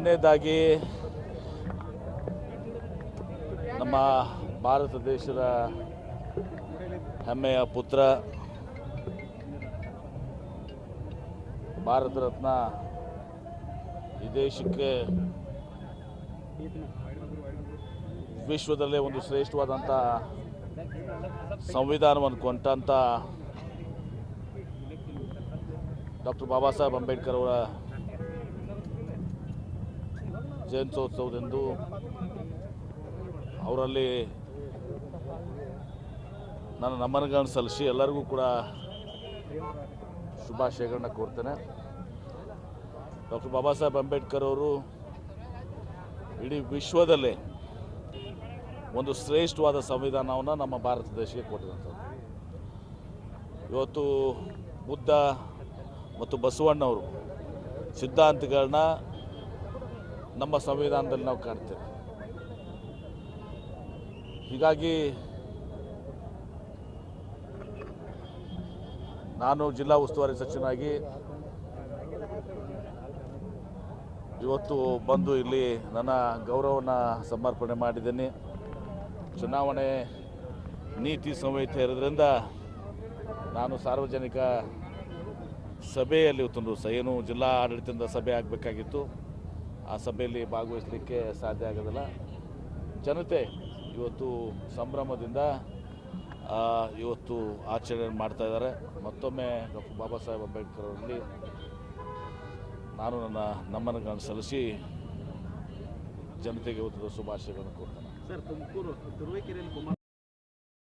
ಒಂದನೇದಾಗಿ ನಮ್ಮ ಭಾರತ ದೇಶದ ಹೆಮ್ಮೆಯ ಪುತ್ರ, ಭಾರತ ರತ್ನ ಈ ದೇಶಕ್ಕೆ ವಿಶ್ವದಲ್ಲೇ ಒಂದು ಶ್ರೇಷ್ಠವಾದಂಥ ಸಂವಿಧಾನವನ್ನು ಕೊಟ್ಟಂಥ ಡಾಕ್ಟರ್ ಬಾಬಾ ಸಾಹೇಬ್ ಅಂಬೇಡ್ಕರ್ ಅವರ ಜಯಂತ್ಯೋತ್ಸವದಂದು ಅವರಲ್ಲಿ ನನ್ನ ನಮನಗಳನ್ನು ಸಲ್ಲಿಸಿ ಎಲ್ಲರಿಗೂ ಕೂಡ ಶುಭಾಶಯಗಳನ್ನ ಕೋರ್ತೇನೆ. ಡಾಕ್ಟರ್ ಬಾಬಾ ಸಾಹೇಬ್ ಅಂಬೇಡ್ಕರ್ ಅವರು ಇಡೀ ವಿಶ್ವದಲ್ಲೇ ಒಂದು ಶ್ರೇಷ್ಠವಾದ ಸಂವಿಧಾನವನ್ನು ನಮ್ಮ ಭಾರತ ದೇಶಕ್ಕೆ ಕೊಟ್ಟಿರುವಂಥದ್ದು. ಇವತ್ತು ಬುದ್ಧ ಮತ್ತು ಬಸವಣ್ಣವರು ಸಿದ್ಧಾಂತಗಳನ್ನ ನಮ್ಮ ಸಂವಿಧಾನದಲ್ಲಿ ನಾವು ಕಾಣ್ತೇವೆ. ಹೀಗಾಗಿ ನಾನು ಜಿಲ್ಲಾ ಉಸ್ತುವಾರಿ ಸಚಿವನಾಗಿ ಇವತ್ತು ಬಂದು ಇಲ್ಲಿ ನನ್ನ ಗೌರವನ ಸಮರ್ಪಣೆ ಮಾಡಿದ್ದೀನಿ. ಚುನಾವಣೆ ನೀತಿ ಸಂಹಿತೆ ಇರೋದ್ರಿಂದ ನಾನು ಸಾರ್ವಜನಿಕ ಸಭೆಯಲ್ಲಿ ಇವತ್ತೊಂದು ಸ ಏನು ಜಿಲ್ಲಾ ಆಡಳಿತದಿಂದ ಸಭೆ ಆಗಬೇಕಾಗಿತ್ತು. ಆ ಸಭೆಯಲ್ಲಿ ಭಾಗವಹಿಸಲಿಕ್ಕೆ ಸಾಧ್ಯ ಆಗೋದಿಲ್ಲ. ಜನತೆ ಇವತ್ತು ಸಂಭ್ರಮದಿಂದ ಇವತ್ತು ಆಚರಣೆ ಮಾಡ್ತಾ ಇದ್ದಾರೆ. ಮತ್ತೊಮ್ಮೆ ಡಾಕ್ಟರ್ ಬಾಬಾ ಸಾಹೇಬ್ ಅಂಬೇಡ್ಕರ್ ಅವರಲ್ಲಿ ನಾನು ನನ್ನ ನಮನಗಳನ್ನು ಸಲ್ಲಿಸಿ ಜನತೆಗೆ ಇವತ್ತು ಶುಭಾಶಯಗಳನ್ನು ಕೊಡ್ತೇನೆ ಸರ್, ತುಮಕೂರು, ತುರುವೇಕೆರೆಯಲ್ಲಿ